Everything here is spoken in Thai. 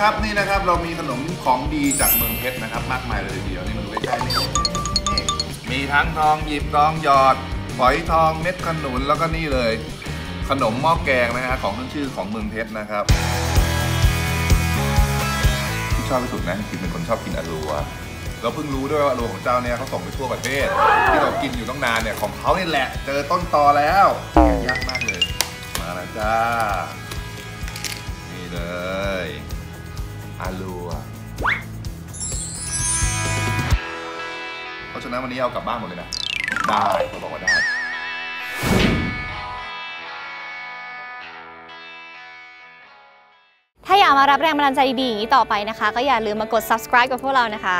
ครับนี่นะครับเรามีขนมของดีจากเมืองเพชรนะครับ มากมายเลยทีเดียวนี่มาดูใกล้ๆนี่นี่มีทั้งทองหยิบทองหยอดฝอยทองเม็ดขนุนแล้วก็นี่เลย ขนมหม้อแกงนะฮะของขึ้นชื่อของเมืองเพชรนะครับที่ชอบที่สุดนะจริงๆเป็นคนชอบกินอาลัวเราเพิ่งรู้ด้วยว่าอาลัวของเจ้าเนี่ยเขาส่งไปทั่วประเทศ ที่เรากินอยู่ต้องนานเนี่ยของเขานี่แหละ เจอต้นตอแล้วยากมากเลย มาแล้วจ้า ราะฉะนั้นวันนี้เอากลับบ้านหมดเลยนะ ได้เขาบอกว่าได้ถ้าอยากมารับแรงบันดาลใจดีๆอย่างนี้ต่อไปนะคะ ก็อย่าลืมมากด subscribe กับพวกเรานะคะ